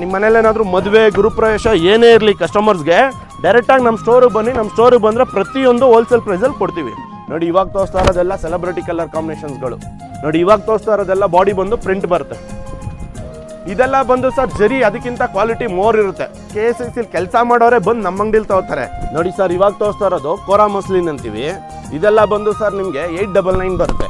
ನಿಮ್ಮ ಮನೇಲಿ ಏನಾದರೂ ಮದುವೆ ಗೃಹಪ್ರವೇಶ ಏನೇ ಇರಲಿ ಕಸ್ಟಮರ್ಸ್ಗೆ ಡೈರೆಕ್ಟಾಗಿ ನಮ್ಮ ಸ್ಟೋರಿಗೆ ಬನ್ನಿ. ನಮ್ಮ ಸ್ಟೋರಿಗೆ ಬಂದರೆ ಪ್ರತಿಯೊಂದು ಹೋಲ್ಸೇಲ್ ಪ್ರೈಸಲ್ಲಿ ಕೊಡ್ತೀವಿ. ನೋಡಿ, ಇವಾಗ ತೋರಿಸ್ತಾ ಇರೋದೆಲ್ಲ ಸೆಲೆಬ್ರಿಟಿ ಕಲರ್ ಕಾಂಬಿನೇಷನ್ಸ್ಗಳು ನೋಡಿ, ಇವಾಗ ತೋರಿಸ್ತಾ ಇರೋದೆಲ್ಲ ಬಾಡಿ ಬಂದು ಪ್ರಿಂಟ್ ಬರುತ್ತೆ. ಇದೆಲ್ಲ ಬಂದು ಸರ್ ಜರಿ, ಅದಕ್ಕಿಂತ ಕ್ವಾಲಿಟಿ ಮೋರ್ ಇರುತ್ತೆ. ಕೆ ಎಸ್ ಎಸ್ ಕೆಲಸ ಮಾಡೋರೆ ಬಂದು ನಮ್ಮ ಅಂಗಡಿಲಿ ತಗೋತಾರೆ. ನೋಡಿ ಸರ್ ಇವಾಗ ತೋರಿಸ್ತಾ ಇರೋದು ಕೋರಾ ಮಸ್ಲಿನ್ ಅಂತೀವಿ. ಇದೆಲ್ಲ ಬಂದು ಸರ್ ನಿಮಗೆ ಏಯ್ಟ್ ಡಬಲ್ ನೈನ್ ಬರುತ್ತೆ.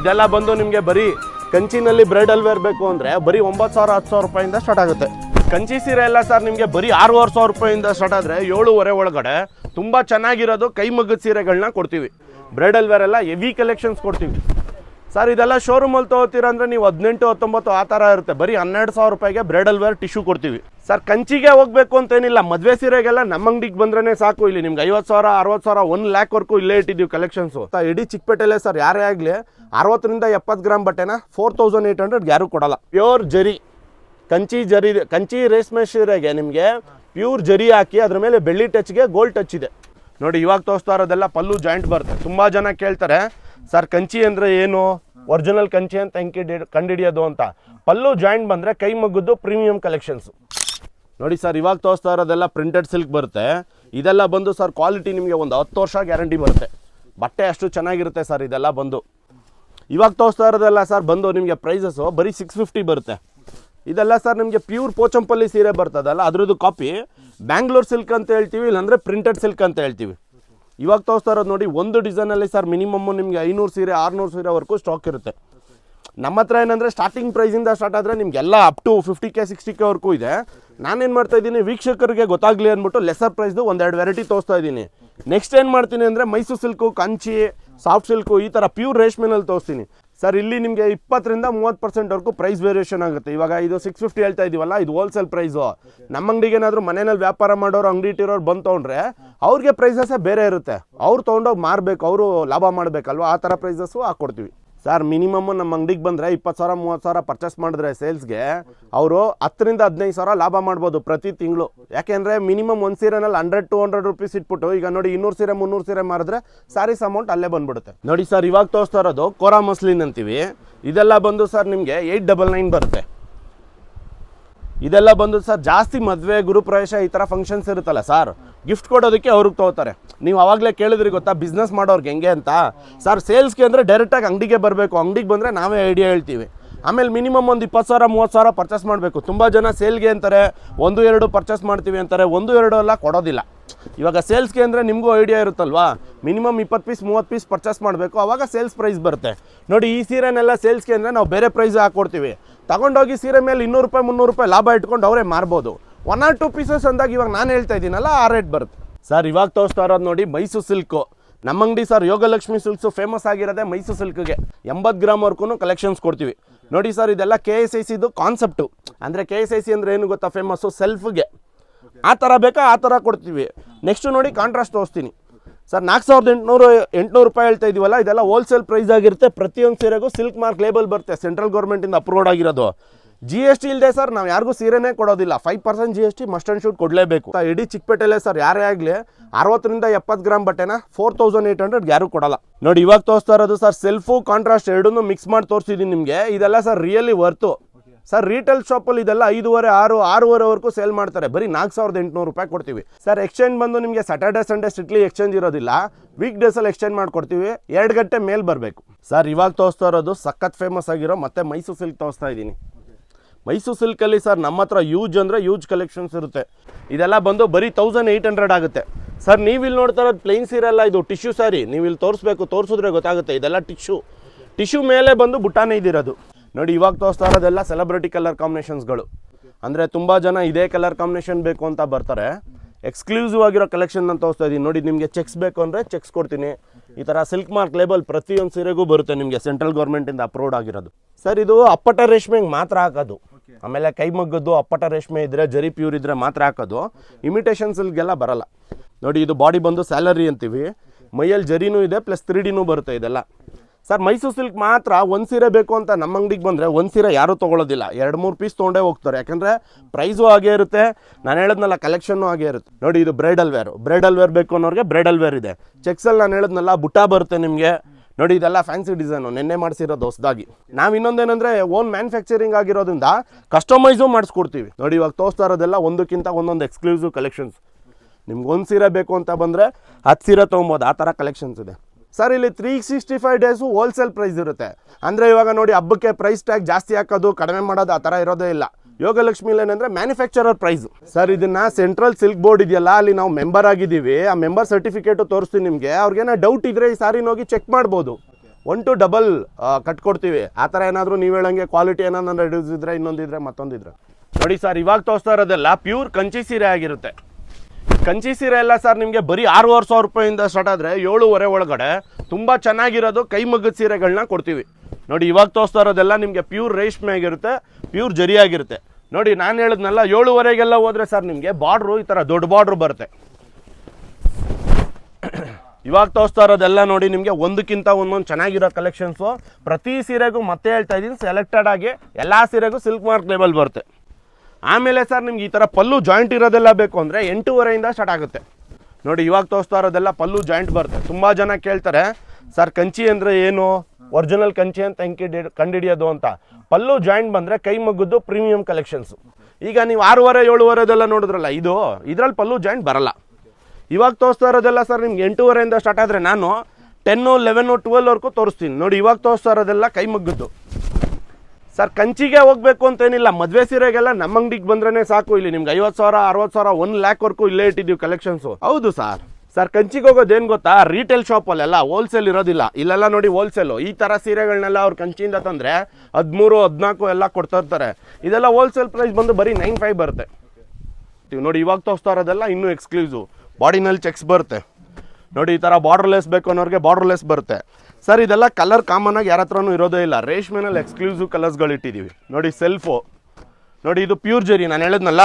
ಇದೆಲ್ಲ ಬಂದು ನಿಮಗೆ ಬರೀ ಕಂಚಿನಲ್ಲಿ ಬ್ರೆಡ್ ವೇರ್ ಬೇಕು ಅಂದರೆ ಬರೀ ಒಂಬತ್ತು ಸಾವಿರ, ಹತ್ತು ಸಾವಿರ ರೂಪಾಯಿಂದ ಸ್ಟಾರ್ಟ್ ಆಗುತ್ತೆ. ಕಂಚಿ ಸೀರೆ ಎಲ್ಲ ಸರ್ ನಿಮಗೆ ಬರೀ ಆರೂವರೆ ಸಾವಿರ ರೂಪಾಯಿಂದ ಸ್ಟಾರ್ಟ್ ಆದರೆ ಏಳುವರೆ ಒಳಗಡೆ ತುಂಬ ಚೆನ್ನಾಗಿರೋದು ಕೈಮಗ್ಗದ ಸೀರೆಗಳನ್ನ ಕೊಡ್ತೀವಿ. ಬ್ರೆಡ್ ಅಲ್ವೇರ್ ಎಲ್ಲ ಹೆವಿ ಕಲೆಕ್ಷನ್ಸ್ ಕೊಡ್ತೀವಿ. ಸರ್ ಇದೆಲ್ಲ ಶೋರೂಮಲ್ಲಿ ತೊಗೋತೀರ ಅಂದರೆ ನೀವು ಹದಿನೆಂಟು, ಹತ್ತೊಂಬತ್ತು ಆ ಥರ ಇರುತ್ತೆ. ಬರೀ ಹನ್ನೆರಡು ಸಾವಿರ ರೂಪಾಯಿಗೆ ಬ್ರೆಡ್ ಅಲ್ವೇರ್ ಟಿಶ್ಯೂ ಕೊಡ್ತೀವಿ. ಸರ್, ಕಂಚಿಗೆ ಹೋಗ್ಬೇಕು ಅಂತೇನಿಲ್ಲ, ಮದುವೆ ಸೀರೆಗೆಲ್ಲ ನಮ್ಮ ಅಂಗಡಿಗೆ ಬಂದ್ರೆ ಸಾಕು. ಇಲ್ಲಿ ನಿಮ್ಗೆ ಐವತ್ತು ಸಾವಿರ, ಅರವತ್ತು ಸಾವಿರ ಒನ್ ಲ್ಯಾಕ್ವರೆಗೂ ಇಲ್ಲೇ ಇಟ್ಟಿದ್ದೀವಿ ಕಲೆಕ್ಷನ್ಸು ಇಡೀ ಚಿಕ್ಕಪೇಟೆಲೆ ಸರ್, ಯಾರೇ ಆಗಲಿ, ಅರವತ್ತರಿಂದ ಎಪ್ಪತ್ತು ಗ್ರಾಮ್ ಬಟ್ಟೆನ ಫೋರ್ ತೌಸಂಡ್ ಏಯ್ಟ್ ಹಂಡ್ರೆಡ್ ಯಾರು ಕೊಡಲ್ಲ. ಪ್ಯೂರ್ ಜರಿ. ಕಂಚಿ ಜರಿ, ಕಂಚಿ ರೇಷ್ಮೆ ಸೀರೆಗೆ ನಿಮಗೆ ಪ್ಯೂರ್ ಜರಿ ಹಾಕಿ, ಅದ್ರ ಮೇಲೆ ಬೆಳ್ಳಿ ಟಚ್ಗೆ ಗೋಲ್ಡ್ ಟಚ್ ಇದೆ. ನೋಡಿ, ಇವಾಗ ತೋರಿಸ್ತಾ ಇರೋದೆಲ್ಲ ಪಲ್ಲು ಜಾಯಿಂಟ್ ಬರುತ್ತೆ. ತುಂಬ ಜನ ಕೇಳ್ತಾರೆ, ಸರ್, ಕಂಚಿ ಅಂದರೆ ಏನು? ಒರಿಜಿನಲ್ ಕಂಚಿ ಅಂತ ಹೆಂಗೆ ಕಂಡುಹಿಡಿಯೋದು ಅಂತ. ಪಲ್ಲು ಜಾಯಿಂಟ್ ಬಂದರೆ ಕೈ ಮಗ್ಗದ್ದು ಪ್ರೀಮಿಯಂ ಕಲೆಕ್ಷನ್ಸು ನೋಡಿ ಸರ್, ಇವಾಗ ತೋರಿಸ್ತಾ ಇರೋದೆಲ್ಲ ಪ್ರಿಂಟೆಡ್ ಸಿಲ್ಕ್ ಬರುತ್ತೆ. ಇದೆಲ್ಲ ಬಂದು ಸರ್ ಕ್ವಾಲಿಟಿ ನಿಮಗೆ ಒಂದು ಹತ್ತು ವರ್ಷ ಗ್ಯಾರಂಟಿ ಬರುತ್ತೆ. ಬಟ್ಟೆ ಅಷ್ಟು ಚೆನ್ನಾಗಿರುತ್ತೆ ಸರ್, ಇದೆಲ್ಲ ಬಂದು. ಇವಾಗ ತೋರಿಸ್ತಾ ಇರೋದೆಲ್ಲ ಸರ್, ಬಂದು ನಿಮಗೆ ಪ್ರೈಸಸ್ಸು ಬರೀ ಸಿಕ್ಸ್ ಫಿಫ್ಟಿ ಬರುತ್ತೆ. ಇದೆಲ್ಲ ಸರ್, ನಿಮಗೆ ಪ್ಯೂರ್ ಪೋಚಂಪಲ್ಲಿ ಸೀರೆ ಬರ್ತದಲ್ಲ, ಅದ್ರದ್ದು ಕಾಪಿ ಬ್ಯಾಂಗ್ಳೂರ್ ಸಿಲ್ಕ್ ಅಂತ ಹೇಳ್ತೀವಿ, ಇಲ್ಲಾಂದರೆ ಪ್ರಿಂಟೆಡ್ ಸಿಲ್ಕ್ ಅಂತ ಹೇಳ್ತೀವಿ. ಇವಾಗ ತೋರಿಸ್ತಾ ಇರೋದು ನೋಡಿ, ಒಂದು ಡಿಸೈನಲ್ಲಿ ಸರ್ ಮಿನಿಮಮ್ಮು ನಿಮಗೆ ಐನೂರು ಸೀರೆ, ಆರುನೂರು ಸೀರೆವರೆಗೂ ಸ್ಟಾಕ್ ಇರುತ್ತೆ. ನಮ್ಮ ಹತ್ರ ಏನಂದರೆ ಸ್ಟಾರ್ಟಿಂಗ್ ಪ್ರೈಸಿಂದ ಸ್ಟಾರ್ಟ್ ಆದರೆ ನಿಮಗೆಲ್ಲ up to fifty K sixty K ವರ್ಗೂ ಇದೆ. ನಾನೇನು ಮಾಡ್ತಾ ಇದ್ದೀನಿ, ವೀಕ್ಷಕರಿಗೆ ಗೊತ್ತಾಗಲಿ ಅಂದ್ಬಿಟ್ಟು ಲೆಸರ್ ಪ್ರೈಸ್ದು ಒಂದೆರಡು ವೆರೈಟಿ ತೋರಿಸ್ತಾ ಇದ್ದೀನಿ. ನೆಕ್ಸ್ಟ್ ಏನು ಮಾಡ್ತೀನಿ ಅಂದರೆ Mysore silk Kanchi soft silk ಈ ಥರ ಪ್ಯೂರ್ ರೇಷ್ಮೆನಲ್ಲಿ ತೋರಿಸ್ತೀನಿ. ಸರ್ ಇಲ್ಲಿ ನಿಮಗೆ ಇಪ್ಪತ್ತರಿಂದ ಮೂವತ್ತು ಪರ್ಸೆಂಟ್ವರೆಗೂ ಪ್ರೈಸ್ ವೇರಿಯೇಷನ್ ಆಗುತ್ತೆ. ಇವಾಗ ಇದು ಸಿಕ್ಸ್ ಫಿಫ್ಟಿ ಹೇಳ್ತಾ ಇದೀವಲ್ಲ, ಇದು ಹೋಲ್ಸೇಲ್ ಪ್ರೈಸು ನಮ್ಮ ಅಂಗಡಿಗೆ ಏನಾದರೂ ಮನೆಯಲ್ಲಿ ವ್ಯಾಪಾರ ಮಾಡೋರು, ಅಂಗಡಿ ಇಟ್ಟಿರೋರು ಬಂದು ತೊಗೊಂಡ್ರೆ ಅವ್ರಿಗೆ ಪ್ರೈಸಸ್ಸೇ ಬೇರೆ ಇರುತ್ತೆ. ಅವ್ರು ತೊಗೊಂಡೋಗಿ ಮಾರಬೇಕು, ಅವರು ಲಾಭ ಮಾಡಬೇಕಲ್ವ? ಆ ಥರ ಪ್ರೈಸಸ್ಸು ಹಾಕ್ಕೊಡ್ತೀವಿ. ಸರ್ ಮಿನಿಮಮ್ ನಮ್ಮ ಅಂಗಡಿಗೆ ಬಂದರೆ ಇಪ್ಪತ್ತು ಸಾವಿರ, ಮೂವತ್ತು ಸಾವಿರ ಪರ್ಚೇಸ್ ಮಾಡಿದ್ರೆ ಸೇಲ್ಸ್ಗೆ ಅವರು ಹತ್ತರಿಂದ ಹದಿನೈದು ಸಾವಿರ ಲಾಭ ಮಾಡ್ಬೋದು ಪ್ರತಿ ತಿಂಗಳು. ಯಾಕೆಂದರೆ ಮಿನಿಮಮ್ ಒಂದು ಸೀರೆನಲ್ಲಿ ಹಂಡ್ರೆಡ್ ಟು ಹಂಡ್ರೆಡ್ ರುಪೀಸ್ ಇಟ್ಬಿಟ್ಟು, ಈಗ ನೋಡಿ ಇನ್ನೂರು ಸೀರೆ, ಮುನ್ನೂರು ಸೀರೆ ಮಾರಿದ್ರೆ ಸ್ಯಾರೀಸ್ ಅಮೌಂಟ್ ಅಲ್ಲೇ ಬಂದ್ಬಿಡುತ್ತೆ. ನೋಡಿ ಸರ್ ಇವಾಗ ತೋರಿಸ್ತಾ ಇರೋದು ಕೋರಾ ಮಸ್ಲಿನ್ ಅಂತೀವಿ. ಇದೆಲ್ಲ ಬಂದು ಸರ್ ನಿಮಗೆ ಏಯ್ಟ್ ಡಬಲ್ ನೈನ್ ಬರುತ್ತೆ. ಇದೆಲ್ಲ ಬಂದು ಸರ್, ಜಾಸ್ತಿ ಮದುವೆ ಗುರುಪ್ರವೇಶ ಈ ಥರ ಫಂಕ್ಷನ್ಸ್ ಇರುತ್ತಲ್ಲ ಸರ್? ಗಿಫ್ಟ್ ಕೊಡೋದಕ್ಕೆ ಅವ್ರಿಗೆ ತೊಗೋತಾರೆ. ನೀವು ಆವಾಗಲೇ ಕೇಳಿದ್ರಿ ಗೊತ್ತಾ ಬಿಸ್ನೆಸ್ ಮಾಡೋರ್ಗೆ ಹೆಂಗೆ ಅಂತ? ಸರ್ ಸೇಲ್ಸ್ಗೆ ಅಂದರೆ ಡೈರೆಕ್ಟಾಗಿ ಅಂಗಡಿಗೆ ಬರಬೇಕು. ಅಂಗಡಿಗೆ ಬಂದರೆ ನಾವೇ ಐಡಿಯಾ ಹೇಳ್ತೀವಿ. ಆಮೇಲೆ ಮಿನಿಮಮ್ ಒಂದು ಇಪ್ಪತ್ತು ಸಾವಿರ, ಮೂವತ್ತು ಸಾವಿರ ಪರ್ಚೇಸ್ ಮಾಡಬೇಕು. ತುಂಬ ಜನ ಸೇಲ್ಗೆ ಅಂತಾರೆ, ಒಂದು, ಎರಡು ಪರ್ಚೇಸ್ ಮಾಡ್ತೀವಿ ಅಂತಾರೆ, ಒಂದು, ಎರಡು ಎಲ್ಲ ಕೊಡೋದಿಲ್ಲ. ಇವಾಗ ಸೇಲ್ಸ್ಗೆ ಅಂದರೆ ನಿಮಗೂ ಐಡಿಯಾ ಇರುತ್ತಲ್ವಾ? ಮಿನಿಮಮ್ ಇಪ್ಪತ್ತು ಪೀಸ್ ಮೂವತ್ತು ಪೀಸ್ ಪರ್ಚೇಸ್ ಮಾಡಬೇಕು. ಆವಾಗ ಸೇಲ್ಸ್ ಪ್ರೈಸ್ ಬರುತ್ತೆ. ನೋಡಿ, ಈ ಸೀರೆನೆಲ್ಲ ಸೇಲ್ಸ್ಗೆ ಅಂದರೆ ನಾವು ಬೇರೆ ಪ್ರೈಸ್ ಹಾಕ್ಕೊಡ್ತೀವಿ ತಗೊಂಡೋಗಿ ಸೀರೆ ಮೇಲೆ ಇನ್ನೂರು ರೂಪಾಯಿ, ಮುನ್ನೂರು ರೂಪಾಯಿ ಲಾಭ ಇಟ್ಕೊಂಡು ಅವರೇ ಮಾರ್ಬೋದು. ಒನ್ ಆರ್ ಟು ಪೀಸಸ್ ಅಂದಾಗ ಇವಾಗ ನಾನು ಹೇಳ್ತಾ ಇದ್ದೀನಲ್ಲ ಆ ರೇಟ್ ಬರುತ್ತೆ. ಸರ್ ಇವಾಗ ತೋರಿಸ್ತಾ ಇರೋದು ನೋಡಿ ಮೈಸೂರು ಸಿಲ್ಕು ನಮ್ಮ ಅಂಗಡಿ ಸರ್ ಯೋಗಲಕ್ಷ್ಮಿ ಸಿಲ್ಕ್ಸು ಫೇಮಸ್ ಆಗಿರೋದೇ ಮೈಸೂರು ಸಿಲ್ಕ್ಗೆ ಎಂಬತ್ತು ಗ್ರಾಮ್ವರೆಗೂ ಕಲೆಕ್ಷನ್ಸ್ ಕೊಡ್ತೀವಿ. ನೋಡಿ ಸರ್ ಇದೆಲ್ಲ ಕೆ ಎಸ್ ಐ ಸಿದು ಕಾನ್ಸೆಪ್ಟು ಅಂದರೆ ಕೆ ಎಸ್ ಐ ಸಿ ಅಂದರೆ ಏನು ಗೊತ್ತಾ ಫೇಮಸ್ಸು ಸೆಲ್ಫ್ಗೆ ಆ ಥರ ಬೇಕಾ, ಆ ಥರ ಕೊಡ್ತೀವಿ. ನೆಕ್ಸ್ಟು ನೋಡಿ ಕಾಂಟ್ರಾಸ್ಟ್ ತೋರಿಸ್ತೀನಿ. ಸರ್ ನಾಲ್ಕು ಸಾವಿರದ ಎಂಟುನೂರು ಎಂಟುನೂರು ರೂಪಾಯಿ ಹೇಳ್ತಾ ಇದೀವಲ್ಲ, ಇದೆಲ್ಲ ಹೋಲ್ಸೇಲ್ ಪ್ರೈಸ್ ಆಗಿರುತ್ತೆ. ಪ್ರತಿಯೊಂದು ಸೀರೆಗೂ ಸಿಲ್ಕ್ ಮಾರ್ಕ್ ಲೇಬಲ್ ಬರುತ್ತೆ ಸೆಂಟ್ರಲ್ ಗೌರ್ಮೆಂಟಿಂದ ಅಪ್ರೂವ್ಡ್ ಆಗಿರೋದು. ಜಿ ಎಸ್ ಟಿ ಇಲ್ಲದೆ ಸರ್, ನಾವು ಯಾರಿಗೂ ಸೀರೆನೇ ಕೊಡೋದಿಲ್ಲ. Five percent G S T must and should ಕೊಡಲೇಬೇಕು. ಇಡೀ ಚಿಕ್ಕಪೇಟೆಲೆ ಸರ್, ಯಾರೇ ಆಗಲಿ, ಅರವತ್ತರಿಂದ ಎಪ್ಪತ್ತು ಗ್ರಾಮ್ ಬಟ್ಟೆನ ಫೋರ್ ತೌಸಂಡ್ ಏಯ್ಟ್ ಹಂಡ್ರೆಡ್ ಯಾರು ಕೊಡಲ್ಲ. ನೋಡಿ, ಇವಾಗ ತೋರಿಸ್ತಾ ಇರೋದು ಸರ್ ಸೆಲ್ಫು ಕಾಂಟ್ರಾಸ್ಟ್ ಎರಡನ್ನೂ ಮಿಕ್ಸ್ ಮಾಡಿ ತೋರಿಸಿದ್ದೀನಿ ನಿಮಗೆ. ಇದೆಲ್ಲ sir really worth sir retail ಶಾಪಲ್ಲಿ ಇದೆಲ್ಲ ಐದೂವರೆ, ಆರು, ಆರೂವರೆವರೆಗೂ ಸೇಲ್ ಮಾಡ್ತಾರೆ. ಬರೀ ನಾಲ್ಕು ಸಾವಿರದ ಎಂಟುನೂರು ರೂಪಾಯಿ ಕೊಡ್ತೀವಿ. ಸರ್ ಎಕ್ಸ್ಚೇಂಜ್ ಬಂದು ನಿಮಗೆ ಸ್ಯಾಟರ್ಡೆ ಸಂಡೇ ಸ್ಟ್ರಿಕ್ಟ್ಲಿ ಎಕ್ಸ್ಚೇಂಜ್ ಇರೋದಿಲ್ಲ. ವೀಕ್ ಡೇಸಲ್ಲಿ ಎಕ್ಸ್ಚೇಂಜ್ ಮಾಡ್ಕೊಡ್ತೀವಿ. ಎರಡು ಗಂಟೆ ಮೇಲೆ ಬರಬೇಕು. ಸರ್, ಇವಾಗ ತೋರಿಸ್ತಾ ಇರೋದು ಸಖತ್ ಫೇಮಸ್ ಆಗಿರೋ ಮತ್ತೆ ಮೈಸೂರು ಸಿಲ್ಕ್ ತೋರಿಸ್ತಾ ಇದ್ದೀನಿ. ಮೈಸೂರು ಸಿಲ್ಕಲ್ಲಿ ಸರ್, ನಮ್ಮ ಹತ್ರ ಯೂಜ್ ಅಂದರೆ ಯೂಜ್ ಕಲೆಕ್ಷನ್ಸ್ ಇರುತ್ತೆ. ಇದೆಲ್ಲ ಬಂದು ಬರೀ ತೌಸಂಡ್ ಏಯ್ಟ್ ಹಂಡ್ರೆಡ್ ಆಗುತ್ತೆ. ಸರ್ ನೀವು ಇಲ್ಲಿ ನೋಡ್ತಾ ಇರೋದು ಪ್ಲೈನ್ ಸೀರೆಲ್ಲ ಇದು ಟಿಶ್ಯೂ ಸಾರಿ ನೀವು ಇಲ್ಲಿ ತೋರಿಸ್ಬೇಕು, ತೋರಿಸಿದ್ರೆ ಗೊತ್ತಾಗುತ್ತೆ. ಇದೆಲ್ಲ ಟಿಶ್ಯೂ ಟಿಶ್ಯೂ ಮೇಲೆ ಬಂದು ಬುಟಾನೆ ಇದಿರೋದು. ನೋಡಿ, ಇವಾಗ ತೋರಿಸ್ತಾ ಇರೋದೆಲ್ಲ ಸೆಲೆಬ್ರಿಟಿ ಕಲರ್ ಕಾಂಬಿನೇಷನ್ಸ್ಗಳು ಅಂದರೆ ತುಂಬ ಜನ ಇದೇ ಕಲರ್ ಕಾಂಬಿನೇಷನ್ ಬೇಕು ಅಂತ ಬರ್ತಾರೆ. ಎಕ್ಸ್ಕ್ಲೂಸಿವ್ ಆಗಿರೋ ಕಲೆಕ್ಷನ್ ಅಂತ ತೋರಿಸ್ತಾ ಇದ್ದೀನಿ. ನೋಡಿ, ನಿಮಗೆ ಚೆಕ್ಸ್ ಬೇಕು ಅಂದರೆ ಚೆಕ್ಸ್ ಕೊಡ್ತೀನಿ. ಈ ಥರ ಸಿಲ್ಕ್ ಮಾರ್ಕ್ ಲೇಬಲ್ ಪ್ರತಿಯೊಂದು ಸೀರೆಗೂ ಬರುತ್ತೆ ನಿಮಗೆ ಸೆಂಟ್ರಲ್ ಗೌರ್ಮೆಂಟಿಂದ ಅಪ್ರೂವ್ಡ್ ಆಗಿರೋದು. ಸರ್ ಇದು ಅಪ್ಪಟ ರೇಷ್ಮೆಗೆ ಮಾತ್ರ ಹಾಕೋದು. ಆಮೇಲೆ ಕೈಮಗ್ಗದ್ದು ಅಪ್ಪಟ ರೇಷ್ಮೆ ಇದ್ದರೆ ಜರಿ ಪ್ಯೂರ್ ಇದ್ದರೆ ಮಾತ್ರ ಹಾಕೋದು. ಇಮಿಟೇಷನ್ ಸಿಲ್ಕ್ಗೆಲ್ಲ ಬರಲ್ಲ. ನೋಡಿ, ಇದು ಬಾಡಿ ಬಂದು ಸ್ಯಾಲರಿ ಅಂತೀವಿ. ಮೈಯಲ್ಲಿ ಜರಿನೂ ಇದೆ ಪ್ಲಸ್ ತ್ರೀ ಡಿನೂ ಬರುತ್ತೆ ಇದೆಲ್ಲ. ಸರ್, ಮೈಸೂರು ಸಿಲ್ಕ್ ಮಾತ್ರ ಒಂದು ಸೀರೆ ಬೇಕು ಅಂತ ನಮ್ಮ ಅಂಗಡಿಗೆ ಬಂದರೆ ಒಂದು ಸೀರೆ ಯಾರೂ ತೊಗೊಳೋದಿಲ್ಲ. ಎರಡು, ಮೂರು ಪೀಸ್ ತೊಗೊಂಡೇ ಹೋಗ್ತಾರೆ. ಯಾಕಂದರೆ ಪ್ರೈಸು ಹಾಗೇ ಇರುತ್ತೆ. ನಾನು ಹೇಳಿದ್ನಲ್ಲ ಕಲೆಕ್ಷನ್ನು ಹಾಗೇ ಇರುತ್ತೆ. ನೋಡಿ, ಇದು ಬ್ರೈಡಲ್ ವೇರು ಬ್ರೈಡಲ್ ವೇರ್ ಬೇಕು ಅನ್ನೋರಿಗೆ ಬ್ರೈಡಲ್ ವೇರ್ ಇದೆ. ಚೆಕ್ಸಲ್ಲಿ ನಾನು ಹೇಳಿದ್ನಲ್ಲ ಬುಟ್ಟ ಬರುತ್ತೆ ನಿಮಗೆ. ನೋಡಿ, ಇದೆಲ್ಲ ಫ್ಯಾನ್ಸಿ ಡಿಸೈನು ನಿನ್ನೆ ಮಾಡಿಸಿರೋದು ಹೊಸದಾಗಿ. ನಾವು ಇನ್ನೊಂದೇನೆಂದರೆ ಓನ್ ಮ್ಯಾನುಫ್ಯಾಕ್ಚರಿಂಗ್ ಆಗಿರೋದ್ರಿಂದ ಕಸ್ಟಮೈಸು ಮಾಡಿಸ್ಕೊಡ್ತೀವಿ. ನೋಡಿ, ಇವಾಗ ತೋರಿಸ್ತಾ ಇರೋದೆಲ್ಲ ಒಂದಕ್ಕಿಂತ ಒಂದೊಂದು ಎಕ್ಸ್ಕ್ಲೂಸಿವ್ ಕಲೆಕ್ಷನ್ಸ್ ನಿಮ್ಗೆ ಒಂದು ಸೀರೆ ಬೇಕು ಅಂತ ಬಂದರೆ ಹತ್ತು ಸೀರೆ ತೊಗೊಬೋದು. ಆ ಥರ ಕಲೆಕ್ಷನ್ಸ್ ಇದೆ. ಸರ್ ಇಲ್ಲಿ three sixty five days wholesale price ಇರುತ್ತೆ. ಅಂದರೆ ಇವಾಗ ನೋಡಿ ಹಬ್ಬಕ್ಕೆ ಪ್ರೈಸ್ ಟ್ಯಾಗ್ ಜಾಸ್ತಿ ಹಾಕೋದು, ಕಡಿಮೆ ಮಾಡೋದು ಆ ಥರ ಇರೋದೇ ಇಲ್ಲ. ಯೋಗಲಕ್ಷ್ಮಿಲಿ ಏನಂದರೆ ಮ್ಯಾನುಫ್ಯಾಕ್ಚರರ್ ಪ್ರೈಸ್ ಸರ್ ಇದನ್ನು ಸೆಂಟ್ರಲ್ ಸಿಲ್ಕ್ ಬೋರ್ಡ್ ಇದೆಯಲ್ಲ, ಅಲ್ಲಿ ನಾವು ಮೆಂಬರ್ ಆಗಿದ್ದೀವಿ. ಆ ಮೆಂಬರ್ ಸರ್ಟಿಫಿಕೇಟು ತೋರಿಸ್ತೀನಿ ನಿಮಗೆ. ಅವ್ರಿಗೇನೋ ಡೌಟ್ ಇದ್ದರೆ ಈ ಸಾರಿನ ಹೋಗಿ ಚೆಕ್ ಮಾಡ್ಬೋದು. ಒನ್ ಟು ಡಬಲ್ ಕಟ್ಕೊಡ್ತೀವಿ. ಆ ಥರ ಏನಾದರೂ ನೀವು ಹೇಳಂಗೆ ಕ್ವಾಲಿಟಿ ಏನಾದ್ರು ರೆಡ್ಯೂಸ್ ಇದ್ರೆ ಇನ್ನೊಂದಿದ್ರೆ ಮತ್ತೊಂದಿದ್ರೆ. ನೋಡಿ ಸರ್ ಇವಾಗ ತೋರಿಸ್ತಾ ಇರೋದೆಲ್ಲ ಪ್ಯೂರ್ ಕಂಚಿ ಸೀರೆ ಆಗಿರುತ್ತೆ. ಕಂಚಿ ಸೀರೆ ಎಲ್ಲ ಸರ್ ನಿಮಗೆ ಬರೀ ಆರೂವರೆ ಸಾವಿರ ರೂಪಾಯಿಂದ ಸ್ಟಾರ್ಟ್ ಆದರೆ ಏಳುವರೆ ಒಳಗಡೆ ತುಂಬ ಚೆನ್ನಾಗಿರೋದು ಕೈಮಗ್ಗದ ಸೀರೆಗಳನ್ನ ಕೊಡ್ತೀವಿ. ನೋಡಿ, ಇವಾಗ ತೋರಿಸ್ತಾ ಇರೋದೆಲ್ಲ ನಿಮಗೆ ಪ್ಯೂರ್ ರೇಷ್ಮೆ ಆಗಿರುತ್ತೆ ಪ್ಯೂರ್ ಜರಿ ಆಗಿರುತ್ತೆ. ನೋಡಿ, ನಾನು ಹೇಳಿದ್ನಲ್ಲ, ಏಳುವರೆಗೆಲ್ಲ ಹೋದರೆ ಸರ್ ನಿಮಗೆ ಬಾರ್ಡ್ರು ಈ ಥರ ದೊಡ್ಡ ಬಾರ್ಡ್ರು ಬರುತ್ತೆ. ಇವಾಗ ತೋರಿಸ್ತಾ ಇರೋದೆಲ್ಲ ನೋಡಿ, ನಿಮಗೆ ಒಂದಕ್ಕಿಂತ ಒಂದೊಂದು ಚೆನ್ನಾಗಿರೋ ಕಲೆಕ್ಷನ್ಸು ಪ್ರತಿ ಸೀರೆಗೂ ಮತ್ತೆ ಹೇಳ್ತಾ ಇದ್ದೀನಿ ಸೆಲೆಕ್ಟೆಡ್ ಆಗಿ ಎಲ್ಲ ಸೀರೆಗೂ ಸಿಲ್ಕ್ ಮಾರ್ಕ್ ಲೇಬಲ್ ಬರುತ್ತೆ. ಆಮೇಲೆ ಸರ್ ನಿಮ್ಗೆ ಈ ಥರ ಪಲ್ಲು ಜಾಯಿಂಟ್ ಇರೋದೆಲ್ಲ ಬೇಕು ಅಂದರೆ ಎಂಟೂವರೆಯಿಂದ ಸ್ಟಾರ್ಟ್ ಆಗುತ್ತೆ. ನೋಡಿ, ಇವಾಗ ತೋರಿಸ್ತಾ ಇರೋದೆಲ್ಲ ಪಲ್ಲು ಜಾಯಿಂಟ್ ಬರುತ್ತೆ. ತುಂಬ ಜನ ಕೇಳ್ತಾರೆ, ಸರ್, ಕಂಚಿ ಅಂದರೆ ಏನು? ಒರಿಜಿನಲ್ ಕಂಚಿ ಅಂತ ಹೆಂಗೆ ಕಂಡುಹಿಡಿಯೋದು ಅಂತ. ಪಲ್ಲು ಜಾಯಿಂಟ್ ಬಂದರೆ ಕೈ ಮಗ್ಗದ್ದು ಪ್ರೀಮಿಯಂ ಕಲೆಕ್ಷನ್ಸು ಈಗ ನೀವು ಆರೂವರೆ, ಏಳುವರೆದೆಲ್ಲ ನೋಡಿದ್ರಲ್ಲ, ಇದು, ಇದರಲ್ಲಿ ಪಲ್ಲು ಜಾಯಿಂಟ್ ಬರಲ್ಲ. ಇವಾಗ ತೋರಿಸ್ತಾ ಇರೋದೆಲ್ಲ ಸರ್ ನಿಮ್ಗೆ ಎಂಟೂವರೆಯಿಂದ ಸ್ಟಾರ್ಟ್ ಆದರೆ ನಾನು ಟೆನ್ನು ಲೆವೆನ್ನು ಟ್ವೆಲ್ವರೆಗೂ ತೋರಿಸ್ತೀನಿ. ನೋಡಿ, ಇವಾಗ ತೋರಿಸ್ತಾ ಇರೋದೆಲ್ಲ ಕೈ ಮಗ್ಗದ್ದು. ಸರ್, ಕಂಚಿಗೆ ಹೋಗ್ಬೇಕು ಅಂತೇನಿಲ್ಲ, ಮದುವೆ ಸೀರೆಗೆಲ್ಲ ನಮ್ಮ ಅಂಗಡಿಗೆ ಬಂದ್ರೆ ಸಾಕು. ಇಲ್ಲಿ ನಿಮ್ಗೆ ಐವತ್ತು ಸಾವಿರ, ಅರವತ್ತು ಸಾವಿರ ಒನ್ ಲ್ಯಾಕ್ವರೆಗೂ ಇಲ್ಲೇ ಇಟ್ಟಿದ್ದೀವಿ ಕಲೆಕ್ಷನ್ಸು ಹೌದು ಸರ್. ಸರ್, ಕಂಚಿಗೆ ಹೋಗೋದು ಏನು ಗೊತ್ತಾ? ರೀಟೇಲ್ ಶಾಪಲ್ಲೆಲ್ಲ ಹೋಲ್ಸೇಲ್ ಇರೋದಿಲ್ಲ. ಇಲ್ಲೆಲ್ಲ ನೋಡಿ ಹೋಲ್ಸೇಲು ಈ ಥರ ಸೀರೆಗಳನ್ನೆಲ್ಲ ಅವ್ರು ಕಂಚಿಯಿಂದ ತಂದರೆ ಹದಿಮೂರು, ಹದಿನಾಲ್ಕು ಎಲ್ಲ ಕೊಡ್ತಾ ಇರ್ತಾರೆ. ಇದೆಲ್ಲ ಹೋಲ್ಸೇಲ್ ಪ್ರೈಸ್ ಬಂದು ಬರೀ ನೈನ್ ಫೈವ್ ಬರುತ್ತೆ. ನೋಡಿ, ಇವಾಗ ತೋರಿಸ್ತಾ ಇರೋದೆಲ್ಲ ಇನ್ನೂ ಎಕ್ಸ್ಕ್ಲೂಸಿವ್ ಬಾಡಿನಲ್ಲಿ ಚೆಕ್ಸ್ ಬರುತ್ತೆ. ನೋಡಿ, ಈ ಥರ ಬಾರ್ಡರ್ಲೆಸ್ ಬೇಕು ಅನ್ನೋರಿಗೆ ಬಾರ್ಡರ್ಲೆಸ್ ಬರುತ್ತೆ. ಸರ್ ಇದೆಲ್ಲ ಕಲರ್ ಕಾಮನ್ ಆಗಿ ಯಾರ ಹತ್ರನೂ ಇರೋದೇ ಇಲ್ಲ. ರೇಷ್ಮೆನಲ್ಲಿ ಎಕ್ಸ್ಕ್ಲೂಸಿವ್ ಕಲರ್ಸ್ಗಳು ಇಟ್ಟಿದ್ದೀವಿ ನೋಡಿ ಸೆಲ್ಫು ನೋಡಿ, ಇದು ಪ್ಯೂರ್ ಜರಿ, ನಾನು ಹೇಳಿದ್ನಲ್ಲ?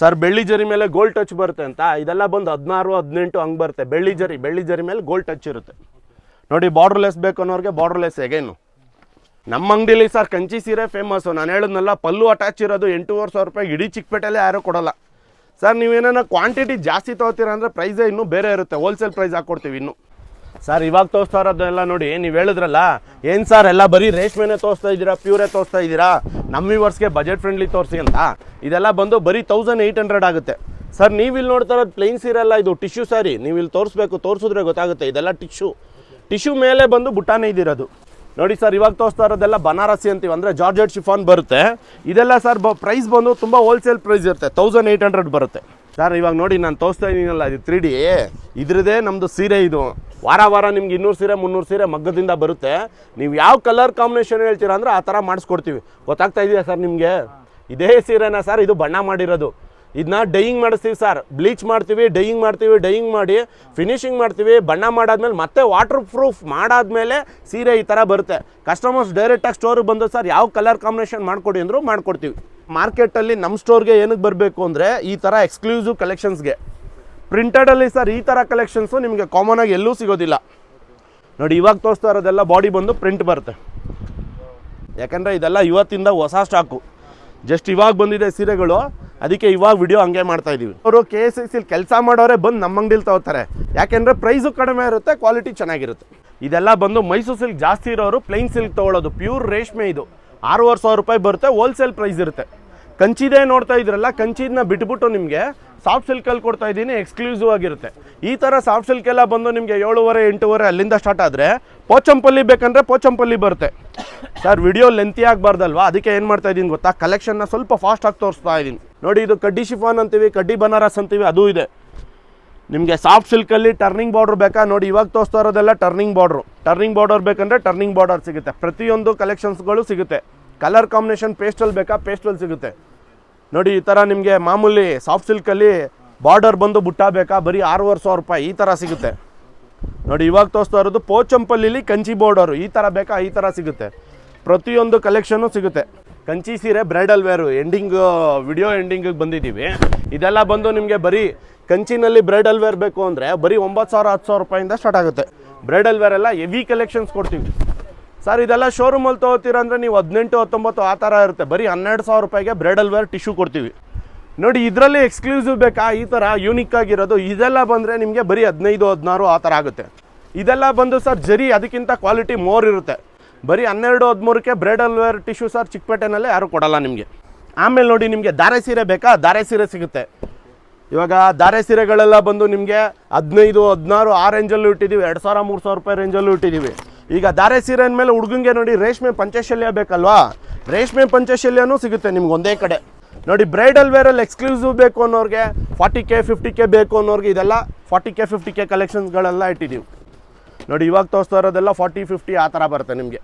ಸರ್ ಬೆಳ್ಳಿ ಜರಿ ಮೇಲೆ ಗೋಲ್ಡ್ ಟಚ್ ಬರುತ್ತೆ ಅಂತ. ಇದೆಲ್ಲ ಬಂದು ಹದಿನಾರು, ಹದಿನೆಂಟು ಹಂಗೆ ಬರುತ್ತೆ. ಬೆಳ್ಳಿ ಜರಿ ಬೆಳ್ಳಿ ಜರಿ ಮೇಲೆ ಗೋಲ್ಡ್ ಟಚ್ ಇರುತ್ತೆ. ನೋಡಿ ಬಾರ್ಡರ್ಲೆಸ್ ಬೇಕು ಅನ್ನೋರಿಗೆ ಬಾರ್ಡರ್ಲೆಸ್ ಹೇಗೇನು? ನಮ್ಮ ಅಂಗಡಿಲಿ ಸರ್ ಕಂಚಿ ಸೀರೆ ಫೇಮಸ್ಸು ನಾನು ಹೇಳಿದ್ನಲ್ಲ, ಪಲ್ಲು ಅಟ್ಯಾಚ್ ಇರೋದು ಎಂಟೂವರೆ ಸಾವಿರ ರೂಪಾಯಿ ಇಡೀ ಚಿಕ್ಕಪೇಟೆಯಲ್ಲೇ ಯಾರೂ ಕೊಡೋಲ್ಲ. ಸರ್ ನೀವೇನೋ ಕ್ವಾಂಟಿಟಿ ಜಾಸ್ತಿ ತೊಗೋತೀರ ಅಂದರೆ ಪ್ರೈಸೇ ಇನ್ನೂ ಬೇರೆ ಇರುತ್ತೆ. ಹೋಲ್ಸೇಲ್ ಪ್ರೈಸ್ ಹಾಕ್ಕೊಡ್ತೀವಿ ಇನ್ನು. ಸರ್ ಇವಾಗ ತೋರಿಸ್ತಾ ಇರೋದೆಲ್ಲ ನೋಡಿ, ನೀವು ಹೇಳಿದ್ರಲ್ಲ, ಏನು ಸರ್ ಎಲ್ಲ ಬರೀ ರೇಷ್ಮೆನೇ ತೋರಿಸ್ತಾ ಇದ್ದೀರಾ ಪ್ಯೂರೇ ತೋರಿಸ್ತಾ ಇದ್ದೀರಾ? ನಮ್ಮ ವ್ಯೂವರ್ಸ್ಗೆ ಬಜೆಟ್ ಫ್ರೆಂಡ್ಲಿ ತೋರಿಸಿ ಅಂತ. ಇದೆಲ್ಲ ಬಂದು ಬರೀ ತೌಸಂಡ್ ಏಯ್ಟ್ ಹಂಡ್ರೆಡ್ ಆಗುತ್ತೆ. ಸರ್ ನೀವು ಇಲ್ಲಿ ನೋಡ್ತಾ ಇರೋದು ಸೀರೆ ಸೀರೆಲ್ಲ ಇದು ಟಿಶ್ಯೂ ಸಾರಿ ನೀವು ಇಲ್ಲಿ ತೋರಿಸ್ಬೇಕು, ತೋರಿಸಿದ್ರೆ ಗೊತ್ತಾಗುತ್ತೆ, ಇದೆಲ್ಲ ಟಿಶ್ಯೂ ಟಿಶ್ಯೂ ಮೇಲೆ ಬಂದು ಬುಟ್ಟಾನೇ ಇದಿರೋದು. ನೋಡಿ ಸರ್ ಇವಾಗ ತೋರಿಸ್ತಾ ಇರೋದೆಲ್ಲ ಬನಾರಸಿ ಅಂತೀವಿ. ಅಂದರೆ ಜಾರ್ಜೆಟ್ ಶಿಫಾನ್ ಬರುತ್ತೆ. ಇದೆಲ್ಲ ಸರ್ ಬ ಪ್ರೈಸ್ ಬಂದು ತುಂಬ ಹೋಲ್ಸೇಲ್ ಪ್ರೈಸ್ ಇರುತ್ತೆ. ತೌಸಂಡ್ ಏಯ್ಟ್ ಹಂಡ್ರೆಡ್ ಬರುತ್ತೆ. ಸರ್ ಇವಾಗ ನೋಡಿ, ನಾನು ತೋರಿಸ್ತಾ ಇದ್ದೀನಲ್ಲ ಇದು ತ್ರೀ ಡಿ ಇದ್ರದೇ ನಮ್ಮದು ಸೀರೆ ಇದು. ವಾರ ವಾರ ನಿಮ್ಗೆ ಇನ್ನೂರು ಸೀರೆ, ಮುನ್ನೂರು ಸೀರೆ ಮಗ್ಗದಿಂದ ಬರುತ್ತೆ. ನೀವು ಯಾವ ಕಲರ್ ಕಾಂಬಿನೇಷನ್ ಹೇಳ್ತೀರಾ ಅಂದ್ರೆ ಆ ಥರ ಮಾಡಿಸ್ಕೊಡ್ತೀವಿ. ಗೊತ್ತಾಗ್ತಾ ಇದೆಯಾ ಸರ್ ನಿಮಗೆ? ಇದೇ ಸೀರೆನಾ ಸರ್? ಇದು ಬಣ್ಣ ಮಾಡಿರೋದು. ಇದನ್ನ ಡೈಯಿಂಗ್ ಮಾಡಿಸ್ತೀವಿ ಸರ್. ಬ್ಲೀಚ್ ಮಾಡ್ತೀವಿ ಡೈಯಿಂಗ್ ಮಾಡ್ತೀವಿ ಡೈಯಿಂಗ್ ಮಾಡಿ ಫಿನಿಶಿಂಗ್ ಮಾಡ್ತೀವಿ, ಬಣ್ಣ ಮಾಡಾದ್ಮೇಲೆ ಮತ್ತೆ ವಾಟರ್ ಪ್ರೂಫ್ ಮಾಡಾದ್ಮೇಲೆ ಸೀರೆ ಈ ಥರ ಬರುತ್ತೆ. ಕಸ್ಟಮರ್ಸ್ ಡೈರೆಕ್ಟಾಗಿ ಸ್ಟೋರಿಗೆ ಬಂದು ಸರ್ ಯಾವ ಕಲರ್ ಕಾಂಬಿನೇಷನ್ ಮಾಡಿಕೊಡಿ ಅಂದರೂ ಮಾಡ್ಕೊಡ್ತೀವಿ. ಮಾರ್ಕೆಟಲ್ಲಿ ನಮ್ಮ ಸ್ಟೋರ್ಗೆ ಏನಕ್ಕೆ ಬರಬೇಕು ಅಂದರೆ ಈ ಥರ ಎಕ್ಸ್ಕ್ಲೂಸಿವ್ ಕಲೆಕ್ಷನ್ಸ್ಗೆ ಪ್ರಿಂಟೆಡಲ್ಲಿ ಸರ್ ಈ ಥರ ಕಲೆಕ್ಷನ್ಸು ನಿಮಗೆ ಕಾಮನ್ ಆಗಿ ಎಲ್ಲೂ ಸಿಗೋದಿಲ್ಲ. ನೋಡಿ, ಇವಾಗ ತೋರಿಸ್ತಾ ಇರೋದೆಲ್ಲ ಬಾಡಿ ಬಂದು ಪ್ರಿಂಟ್ ಬರುತ್ತೆ. ಯಾಕಂದರೆ ಇದೆಲ್ಲ ಇವತ್ತಿಂದ ಹೊಸ ಸ್ಟಾಕು ಜಸ್ಟ್ ಇವಾಗ ಬಂದಿದೆ ಸೀರೆಗಳು. ಅದಕ್ಕೆ ಇವಾಗ ವಿಡಿಯೋ ಹಂಗೆ ಮಾಡ್ತಾ ಇದೀವಿ. ಅವರು ಕೆ ಎಸ್ ಎಸ್ ಕೆಲಸ ಮಾಡೋರೆ ಬಂದು ನಮ್ಮ ಅಂಗಡಿಲಿ ತಗೋತಾರೆ. ಯಾಕೆಂದರೆ ಪ್ರೈಸು ಕಡಿಮೆ ಇರುತ್ತೆ ಕ್ವಾಲಿಟಿ ಚೆನ್ನಾಗಿರುತ್ತೆ. ಇದೆಲ್ಲ ಬಂದು ಮೈಸೂರು ಸಿಲ್ಕ್ ಜಾಸ್ತಿ ಇರೋರು ಪ್ಲೈನ್ ಸಿಲ್ಕ್ ತೊಗೊಳ್ಳೋದು ಪ್ಯೂರ್ ರೇಷ್ಮೆ ಇದು. ಆರೂವರೆ ಸಾವಿರ ರೂಪಾಯಿ ಬರುತ್ತೆ ಹೋಲ್ಸೇಲ್ ಪ್ರೈಸ್ ಇರುತ್ತೆ. ಕಂಚಿದೇ ನೋಡ್ತಾ ಇದ್ರಲ್ಲ ಕಂಚಿದನ್ನ ಬಿಟ್ಬಿಟ್ಟು ನಿಮಗೆ ಸಾಫ್ಟ್ ಸಿಲ್ಕಲ್ಲಿ ಕೊಡ್ತಾ ಇದ್ದೀನಿ ಎಕ್ಸ್ಕ್ಲೂಸಿವ್ ಆಗಿರುತ್ತೆ. ಈ ಥರ ಸಾಫ್ಟ್ ಸಿಲ್ಕ್ ಎಲ್ಲ ಬಂದು ನಿಮಗೆ ಏಳುವರೆ, ಎಂಟೂವರೆ ಅಲ್ಲಿಂದ ಸ್ಟಾರ್ಟ್ ಆದರೆ ಪೋಚಂಪಲ್ಲಿ ಬೇಕಂದ್ರೆ ಪೋಚಂಪಲ್ಲಿ ಬರುತ್ತೆ. ಸರ್ ವಿಡಿಯೋ ಲೆಂತಿ ಆಗಬಾರ್ದಲ್ವಾ? ಅದಕ್ಕೆ ಏನು ಮಾಡ್ತಾ ಇದ್ದೀನಿ ಗೊತ್ತಾ? ಕಲೆಕ್ಷನ್ನ ಸ್ವಲ್ಪ ಫಾಸ್ಟಾಗಿ ತೋರಿಸ್ತಾ ಇದ್ದೀನಿ. ನೋಡಿ, ಇದು ಕಡ್ಡಿ ಶಿಫಾನ್ ಅಂತೀವಿ, ಕಡ್ಡಿ ಬನಾರಸ್ ಅಂತೀವಿ, ಅದು ಇದೆ. ನಿಮಗೆ ಸಾಫ್ಟ್ ಸಿಲ್ಕಲ್ಲಿ ಟರ್ನಿಂಗ್ ಬಾರ್ಡರ್ ಬೇಕಾ? ನೋಡಿ, ಇವಾಗ ತೋರಿಸ್ತಾ ಇರೋದೆಲ್ಲ ಟರ್ನಿಂಗ್ ಬಾರ್ಡ್ರು ಟರ್ನಿಂಗ್ ಬಾರ್ಡರ್ ಬೇಕಂದ್ರೆ ಟರ್ನಿಂಗ್ ಬಾರ್ಡರ್ ಸಿಗುತ್ತೆ. ಪ್ರತಿಯೊಂದು ಕಲೆಕ್ಷನ್ಸ್ಗಳು ಸಿಗುತ್ತೆ. ಕಲರ್ ಕಾಂಬಿನೇಷನ್ ಪೇಸ್ಟಲ್ ಬೇಕಾ? ಪೇಸ್ಟಲ್ ಸಿಗುತ್ತೆ. ನೋಡಿ, ಈ ಥರ ನಿಮಗೆ ಮಾಮೂಲಿ ಸಾಫ್ಟ್ ಸಿಲ್ಕಲ್ಲಿ ಬಾರ್ಡರ್ ಬಂದು ಬುಟ್ಟ ಬೇಕಾ ಬರೀ ಆರೂವರೆ ಸಾವಿರ ರೂಪಾಯಿ ಈ ಥರ ಸಿಗುತ್ತೆ. ನೋಡಿ, ಇವಾಗ ತೋರಿಸ್ತಾ ಇರೋದು ಪೋಚಂಪಲ್ಲಿಲಿ ಕಂಚಿ ಬಾರ್ಡರು ಈ ಥರ ಬೇಕಾ? ಈ ಥರ ಸಿಗುತ್ತೆ. ಪ್ರತಿಯೊಂದು ಕಲೆಕ್ಷನು ಸಿಗುತ್ತೆ. ಕಂಚಿ ಸೀರೆ ಬ್ರೈಡಲ್ ವೇರು ಎಂಡಿಂಗ್ ವಿಡಿಯೋ ಎಂಡಿಂಗಿಗೆ ಬಂದಿದ್ದೀವಿ. ಇದೆಲ್ಲ ಬಂದು ನಿಮಗೆ ಬರೀ ಕಂಚಿನಲ್ಲಿ ಬ್ರೈಡಲ್ ವೇರ್ ಬೇಕು ಅಂದರೆ ಬರೀ ಒಂಬತ್ತು ಸಾವಿರ, ಹತ್ತು ಸಾವಿರ ರೂಪಾಯಿಂದ ಸ್ಟಾರ್ಟ್ ಆಗುತ್ತೆ. ಬ್ರೈಡಲ್ ವೇರ್ ಎಲ್ಲ ಹೆವಿ ಕಲೆಕ್ಷನ್ಸ್ ಕೊಡ್ತೀವಿ. ಸರ್, ಇದೆಲ್ಲ ಶೋರೂಮಲ್ಲಿ ತೊಗೋತೀರ ಅಂದರೆ ನೀವು ಹದಿನೆಂಟು, ಹತ್ತೊಂಬತ್ತು ಆ ಥರ ಇರುತ್ತೆ. ಬರೀ ಹನ್ನೆರಡು ಸಾವಿರ ರೂಪಾಯಿಗೆ ಬ್ರೈಡಲ್ ವೇರ್ ಟಿಶ್ಯೂ ಕೊಡ್ತೀವಿ. ನೋಡಿ, ಇದರಲ್ಲಿ ಎಕ್ಸ್ಕ್ಲೂಸಿವ್ ಬೇಕಾ? ಈ ಥರ ಯೂನಿಕ್ ಆಗಿರೋದು. ಇದೆಲ್ಲ ಬಂದರೆ ನಿಮಗೆ ಬರೀ ಹದಿನೈದು, ಹದಿನಾರು ಆ ಥರ ಆಗುತ್ತೆ. ಇದೆಲ್ಲ ಬಂದು ಸರ್, ಜರಿ ಅದಕ್ಕಿಂತ ಕ್ವಾಲಿಟಿ ಮೋರ್ ಇರುತ್ತೆ. ಬರೀ ಹನ್ನೆರಡು, ಹದಿಮೂರಕ್ಕೆ ಬ್ರೈಡಲ್ ವೇರ್ ಟಿಶ್ಯೂ ಸರ್, ಚಿಕ್ಕಪೇಟೆನಲ್ಲೇ ಯಾರು ಕೊಡಲ್ಲ ನಿಮಗೆ. ಆಮೇಲೆ ನೋಡಿ, ನಿಮಗೆ ಧಾರೆ ಸೀರೆ ಬೇಕಾ? ಧಾರೆ ಸೀರೆ ಸಿಗುತ್ತೆ. ಇವಾಗ ಧಾರೆ ಸೀರೆಗಳೆಲ್ಲ ಬಂದು ನಿಮಗೆ ಹದಿನೈದು, ಹದಿನಾರು ಆ ರೇಂಜಲ್ಲೂ ಇಟ್ಟಿದ್ದೀವಿ. ಎರಡು ಸಾವಿರ, ಮೂರು ಸಾವಿರ ರೂಪಾಯಿ ರೇಂಜಲ್ಲೂ ಇಟ್ಟಿದ್ದೀವಿ. ಈಗ ಧಾರೆ ಸೀರೆ ಅಂದಮೇಲೆ ಹುಡುಗಂಗೆ ನೋಡಿ ರೇಷ್ಮೆ ಪಂಚಶಲ್ಯ ಬೇಕಲ್ವಾ? ರೇಷ್ಮೆ ಪಂಚಶಲ್ಯನೂ ಸಿಗುತ್ತೆ ನಿಮ್ಗೆ ಒಂದೇ ಕಡೆ. ನೋಡಿ ಬ್ರೈಡಲ್ ವೇರಲ್ಲಿ ಎಕ್ಸ್ಕ್ಲೂಸಿವ್ ಬೇಕು ಅನ್ನೋರಿಗೆ ಫಾರ್ಟಿ ಕೆ ಫಿಫ್ಟಿ ಕೆ ಬೇಕು ಅನ್ನೋರಿಗೆ ಇದೆಲ್ಲ ಫಾರ್ಟಿ ಕೆ ಫಿಫ್ಟಿ ಕೆ ಕಲೆಕ್ಷನ್ಸ್ಗಳೆಲ್ಲ ಇಟ್ಟಿದ್ದೀವಿ ನೋಡಿ ಇವಾಗ ತೋರಿಸ್ತಾ ಇರೋದೆಲ್ಲ ಫಾರ್ಟಿ ಫಿಫ್ಟಿ ಆ ಥರ ಬರುತ್ತೆ ನಿಮಗೆ.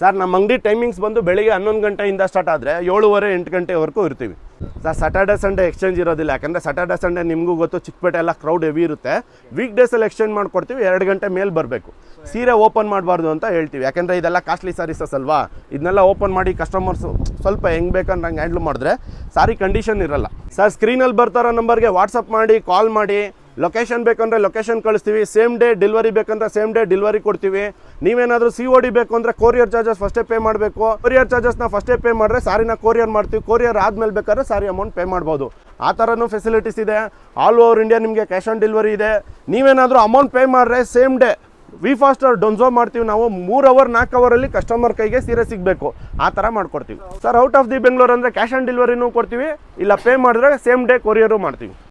ಸರ್, ನಮ್ಮ ಅಂಗಡಿ ಟೈಮಿಂಗ್ಸ್ ಬಂದು ಬೆಳಿಗ್ಗೆ ಹನ್ನೊಂದು ಗಂಟೆಯಿಂದ ಸ್ಟಾರ್ಟ್ ಆದರೆ ಏಳುವರೆ ಎಂಟು ಗಂಟೆವರೆಗೂ ಇರ್ತೀವಿ. ಸರ್ ಸ್ಯಾಟರ್ಡೆ ಸಂಡೇ ಎಕ್ಸ್ಚೇಂಜ್ ಇರೋದಿಲ್ಲ. ಯಾಕಂದರೆ ಸ್ಯಾಟರ್ಡೆ ಸಂಡೇ ನಿಮಗೂ ಗೊತ್ತು, ಚಿಕ್ಕಪೇಟೆ ಎಲ್ಲ ಕ್ರೌಡ್ ಹೆವಿ ಇರುತ್ತೆ. ವೀಕ್ ಡೇಸಲ್ಲಿ ಎಕ್ಸ್ಚೇಂಜ್ ಮಾಡಿಕೊಡ್ತೀವಿ, ಎರಡು ಗಂಟೆ ಮೇಲೆ ಬರಬೇಕು. ಸೀರೆ ಓಪನ್ ಮಾಡಬಾರ್ದು ಅಂತ ಹೇಳ್ತೀವಿ. ಯಾಕೆಂದರೆ ಇದೆಲ್ಲ ಕಾಸ್ಟ್ಲಿ ಸಾರೀಸಸ್ ಅಲ್ವಾ? ಇದನ್ನೆಲ್ಲ ಓಪನ್ ಮಾಡಿ ಕಸ್ಟಮರ್ಸು ಸ್ವಲ್ಪ ಹೆಂಗೆ ಬೇಕಂದ್ರೆ ಹಂಗೆ ಹ್ಯಾಂಡ್ಲ್ ಮಾಡಿದ್ರೆ ಸಾರಿ ಕಂಡೀಷನ್ ಇರಲ್ಲ. ಸರ್ ಸ್ಕ್ರೀನಲ್ಲಿ ಬರ್ತಾರೋ ನಂಬರ್ಗೆ ವಾಟ್ಸಪ್ ಮಾಡಿ ಕಾಲ್ ಮಾಡಿ. ಲೊಕೇಶನ್ ಬೇಕಂದ್ರೆ ಲೊಕೇಶನ್ ಕಳಿಸ್ತೀವಿ. ಸೇಮ್ ಡೇ ಡೆಲಿವರಿ ಬೇಕಂದ್ರೆ ಸೇಮ್ ಡೇ ಡೆಲಿವರಿ ಕೊಡ್ತೀವಿ. ನೀವೇನಾದರೂ ಸಿ ಒ ಡಿ ಬೇಕು ಅಂದರೆ ಕೊರಿಯರ್ ಚಾರ್ಜಸ್ ಫಸ್ಟೇ ಪೇ ಮಾಡಬೇಕು. ಕೊರಿಯರ್ ಚಾರ್ಜಸ್ನ ಫಸ್ಟೇ ಪೇ ಮಾಡಿದ್ರೆ ಸಾರಿನ ಕೊರಿಯರ್ ಮಾಡ್ತೀವಿ. ಕೊರಿಯರ್ ಆದಮೇಲೆ ಬೇಕಾದ್ರೆ ಸಾರಿ ಅಮೌಂಟ್ ಪೇ ಮಾಡ್ಬೋದು. ಆ ಥರನೂ ಫೆಸಿಲಿಟೀಸ್ ಇದೆ. ಆಲ್ ಓವರ್ ಇಂಡಿಯಾ ನಿಮಗೆ ಕ್ಯಾಶ್ ಆನ್ ಡೆಲಿವರಿ ಇದೆ. ನೀವೇನಾದರೂ ಅಮೌಂಟ್ ಪೇ ಮಾಡಿದ್ರೆ ಸೇಮ್ ಡೇ ವಿ ಫಾಸ್ಟರ್ ಡೊನ್ಸೋ ಮಾಡ್ತೀವಿ ನಾವು. ಮೂರು ಅವರ್ ನಾಲ್ಕು ಅವರಲ್ಲಿ ಕಸ್ಟಮರ್ ಕೈಗೆ ಸೀರೆ ಸಿಗಬೇಕು. ಆ ಥರ ಮಾಡ್ಕೊಡ್ತೀವಿ. Sir out of the Bengaluru ಅಂದರೆ ಕ್ಯಾಶ್ ಆನ್ ಡೆಲಿವರಿನೂ ಕೊಡ್ತೀವಿ. ಇಲ್ಲ ಪೇ ಮಾಡಿದ್ರೆ ಸೇಮ್ ಡೇ ಕೊರಿಯರು ಮಾಡ್ತೀವಿ.